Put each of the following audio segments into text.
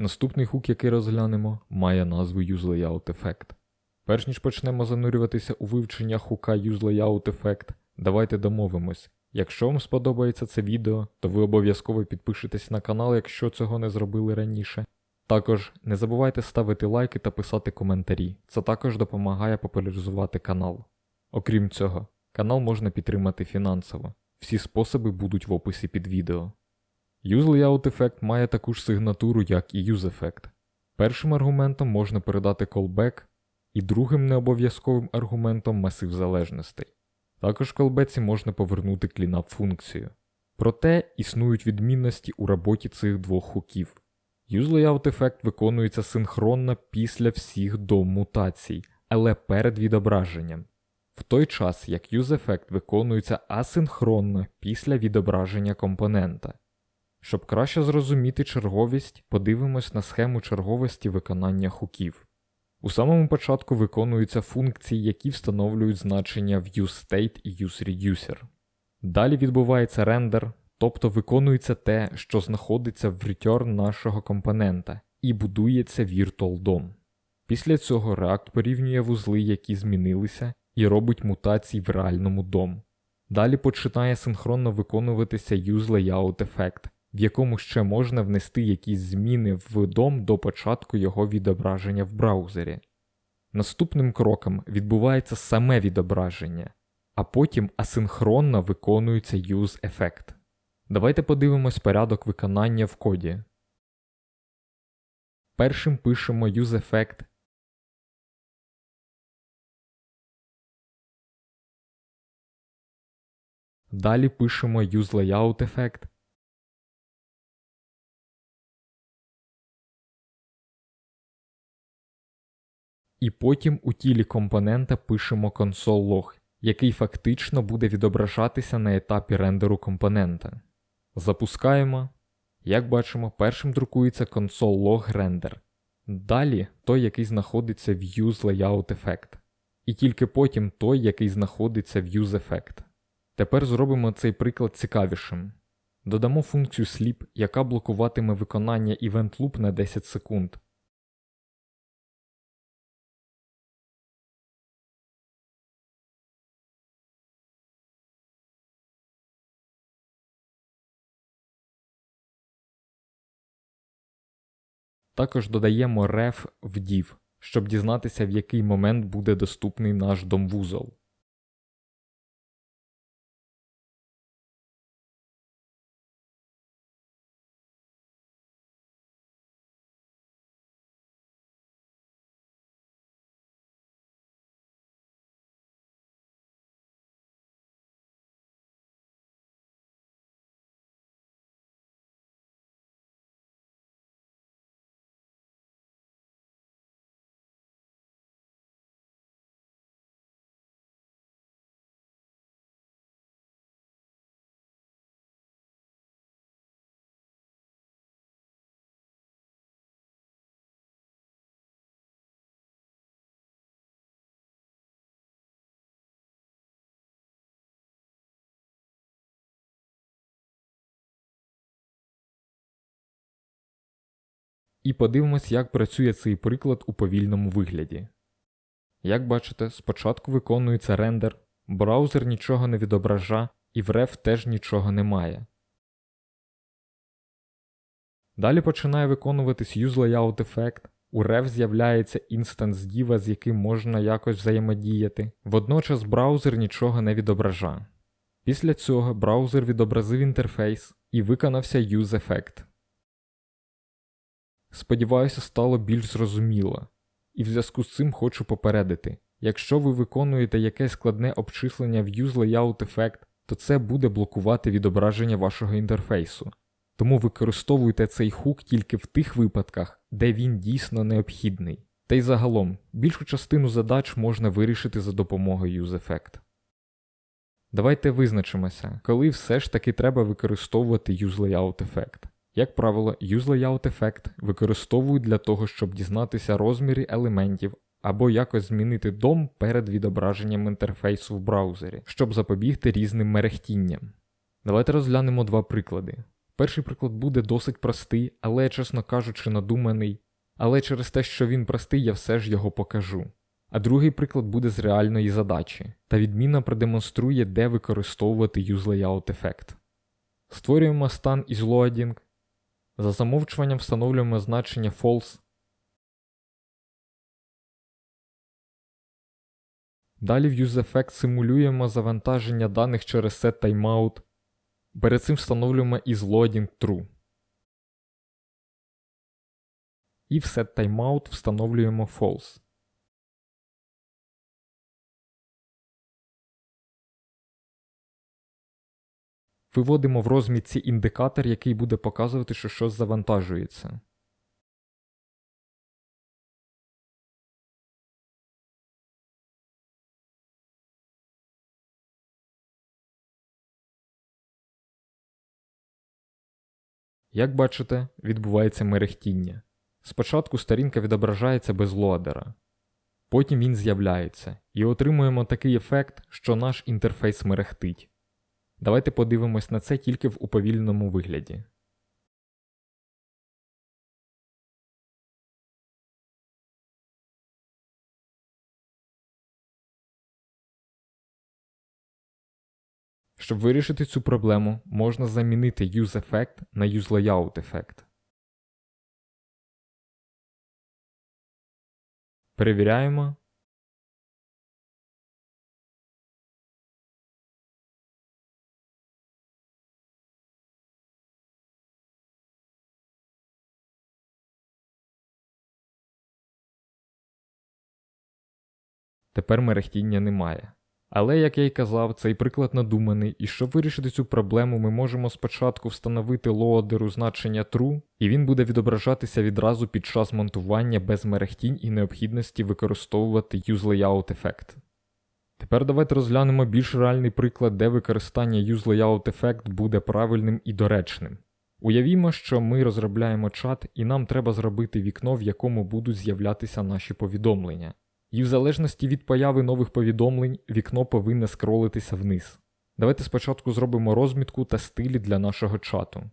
Наступний хук, який розглянемо, має назву UseLayout Effect. Перш ніж почнемо занурюватися у вивчення хука UseLayout Effect, давайте домовимось. Якщо вам сподобається це відео, то ви обов'язково підпишитесь на канал, якщо цього не зробили раніше. Також не забувайте ставити лайки та писати коментарі. Це також допомагає популяризувати канал. Окрім цього, канал можна підтримати фінансово. Всі способи будуть в описі під відео. UseLayout Effect має таку ж сигнатуру, як і UseEffect. Першим аргументом можна передати callback, і другим необов'язковим аргументом масив залежностей. Також в callback можна повернути cleanup функцію. Проте існують відмінності у роботі цих двох хуків. UseLayout Effect виконується синхронно після всіх дом мутацій, але перед відображенням. В той час як UseEffect виконується асинхронно після відображення компонента. Щоб краще зрозуміти черговість, подивимось на схему черговості виконання хуків. У самому початку виконуються функції, які встановлюють значення в useState і useReducer. Далі відбувається рендер, тобто виконується те, що знаходиться в return нашого компонента, і будується Virtual DOM. Після цього React порівнює вузли, які змінилися, і робить мутації в реальному DOM. Далі починає синхронно виконуватися UseLayout Effect, в якому ще можна внести якісь зміни в DOM до початку його відображення в браузері. Наступним кроком відбувається саме відображення, а потім асинхронно виконується UseEffect. Давайте подивимось порядок виконання в коді. Першим пишемо UseEffect. Далі пишемо UseLayout Effect. І потім у тілі компонента пишемо console.log, який фактично буде відображатися на етапі рендеру компонента. Запускаємо. Як бачимо, першим друкується console.log render. Далі той, який знаходиться в UseLayout Effect. І тільки потім той, який знаходиться в UseEffect. Тепер зробимо цей приклад цікавішим. Додамо функцію sleep, яка блокуватиме виконання event loop на 10 секунд. Також додаємо ref в div, щоб дізнатися, в який момент буде доступний наш домвузол. І подивимось, як працює цей приклад у повільному вигляді. Як бачите, спочатку виконується рендер, браузер нічого не відобража, і в ref теж нічого немає. Далі починає виконуватись Effect, у ref з'являється інстанс діва, з яким можна якось взаємодіяти, водночас браузер нічого не відобража. Після цього браузер відобразив інтерфейс і виконався UseEffect. Сподіваюся, стало більш зрозуміло. І в зв'язку з цим хочу попередити: якщо ви виконуєте якесь складне обчислення в UseLayout Effect, то це буде блокувати відображення вашого інтерфейсу. Тому використовуйте цей хук тільки в тих випадках, де він дійсно необхідний. Та й загалом, більшу частину задач можна вирішити за допомогою UseEffect. Давайте визначимося, коли все ж таки треба використовувати UseLayout Effect. Як правило, UseLayout Effect використовують для того, щоб дізнатися розміри елементів або якось змінити дом перед відображенням інтерфейсу в браузері, щоб запобігти різним мерехтінням. Давайте розглянемо два приклади. Перший приклад буде досить простий, але, чесно кажучи, надуманий. Але через те, що він простий, я все ж його покажу. А другий приклад буде з реальної задачі, та відмінно продемонструє, де використовувати useLayout ефект. Створюємо стан із loading. За замовчуванням встановлюємо значення false. Далі в useEffect симулюємо завантаження даних через set timeout. Перед цим встановлюємо isLoading true. І в set timeout встановлюємо false. Виводимо в розмітці індикатор, який буде показувати, що щось завантажується. Як бачите, відбувається мерехтіння. Спочатку сторінка відображається без лоадера. Потім він з'являється, і отримуємо такий ефект, що наш інтерфейс мерехтить. Давайте подивимось на це тільки в уповільненому вигляді. Щоб вирішити цю проблему, можна замінити useEffect на useLayout ефект. Перевіряємо. Тепер мерехтіння немає. Але, як я й казав, цей приклад надуманий, і щоб вирішити цю проблему, ми можемо спочатку встановити лоадеру значення true, і він буде відображатися відразу під час монтування без мерехтінь і необхідності використовувати useLayout ефект. Тепер давайте розглянемо більш реальний приклад, де використання useLayout ефект буде правильним і доречним. Уявімо, що ми розробляємо чат, і нам треба зробити вікно, в якому будуть з'являтися наші повідомлення. І в залежності від появи нових повідомлень вікно повинне скролитися вниз. Давайте спочатку зробимо розмітку та стилі для нашого чату.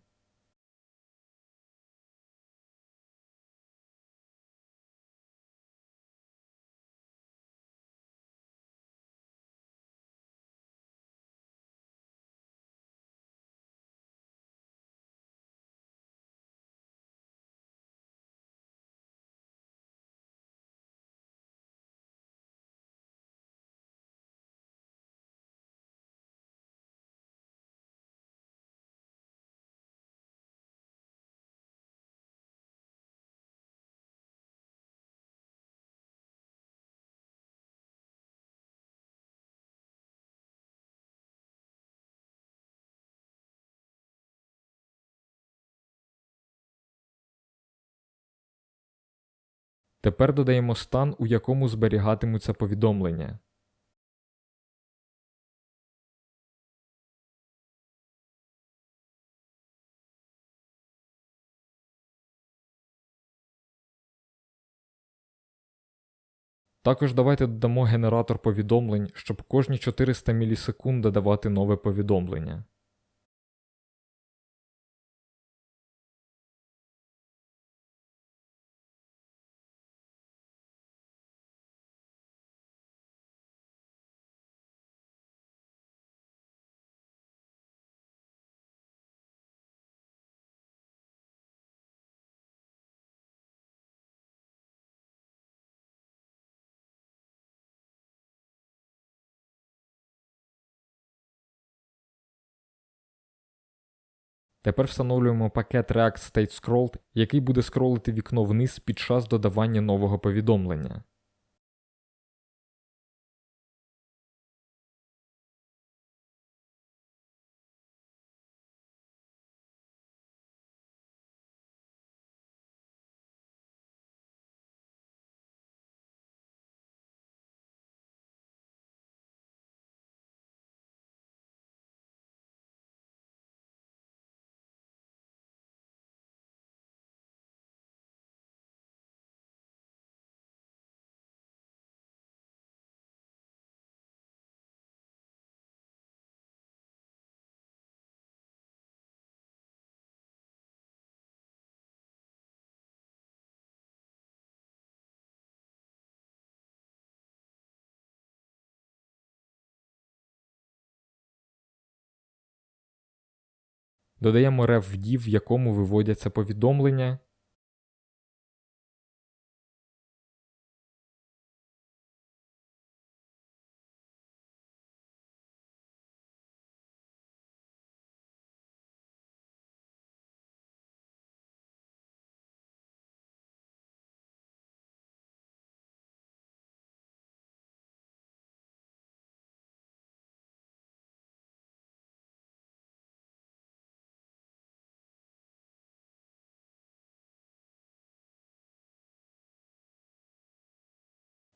Тепер додаємо стан, у якому зберігатимуться повідомлення. Також давайте додамо генератор повідомлень, щоб кожні 400 мілісекунд додавати нове повідомлення. Тепер встановлюємо пакет React State Scrolled, який буде скролити вікно вниз під час додавання нового повідомлення. Додаємо рев в div, в якому виводяться повідомлення.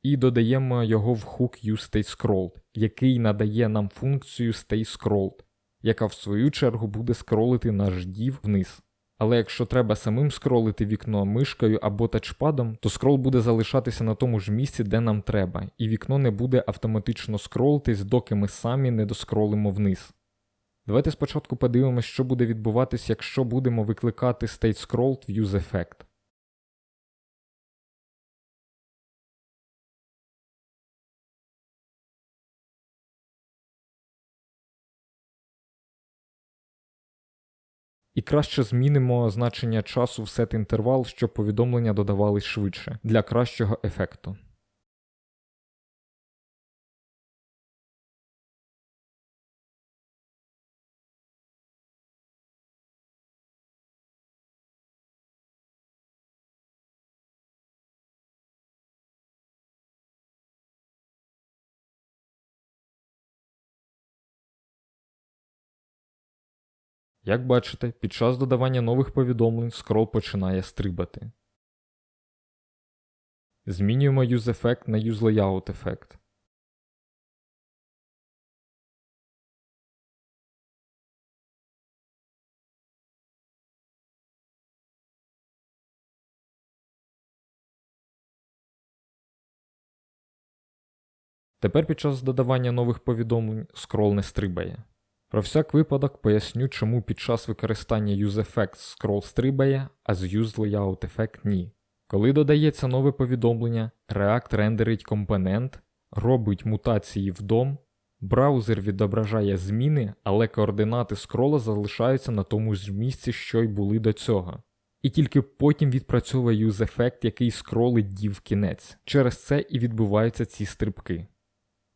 І додаємо його в hook useStateScrolled, який надає нам функцію StayScrolled, яка в свою чергу буде скролити наш div вниз. Але якщо треба самим скролити вікно мишкою або тачпадом, то скрол буде залишатися на тому ж місці, де нам треба, і вікно не буде автоматично скролитись, доки ми самі не доскролимо вниз. Давайте спочатку подивимося, що буде відбуватись, якщо будемо викликати StateScrolled в useEffect. І краще змінимо значення часу в set інтервал, щоб повідомлення додавались швидше для кращого ефекту. Як бачите, під час додавання нових повідомлень скрол починає стрибати. Змінюємо useEffect на useLayoutEffect. Тепер під час додавання нових повідомлень скрол не стрибає. Про всяк випадок поясню, чому під час використання useEffect scroll стрибає, а з useLayoutEffect ні. Коли додається нове повідомлення, React рендерить компонент, робить мутації в DOM, браузер відображає зміни, але координати скрола залишаються на тому ж місці, що й були до цього. І тільки потім відпрацьовує useEffect, який скролить дів кінець. Через це і відбуваються ці стрибки.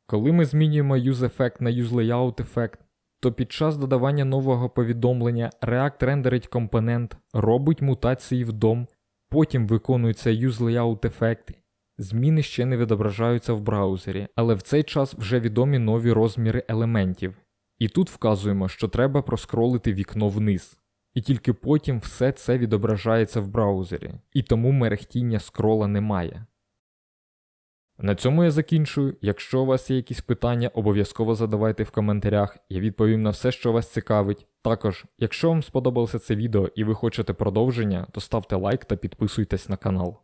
Коли ми змінюємо useEffect на useLayoutEffect, то під час додавання нового повідомлення React рендерить компонент, робить мутації в DOM, потім виконується useLayoutEffect, зміни ще не відображаються в браузері, але в цей час вже відомі нові розміри елементів. І тут вказуємо, що треба проскролити вікно вниз. І тільки потім все це відображається в браузері, і тому мерехтіння скрола немає. На цьому я закінчую. Якщо у вас є якісь питання, обов'язково задавайте в коментарях, я відповім на все, що вас цікавить. Також, якщо вам сподобалося це відео і ви хочете продовження, то ставте лайк та підписуйтесь на канал.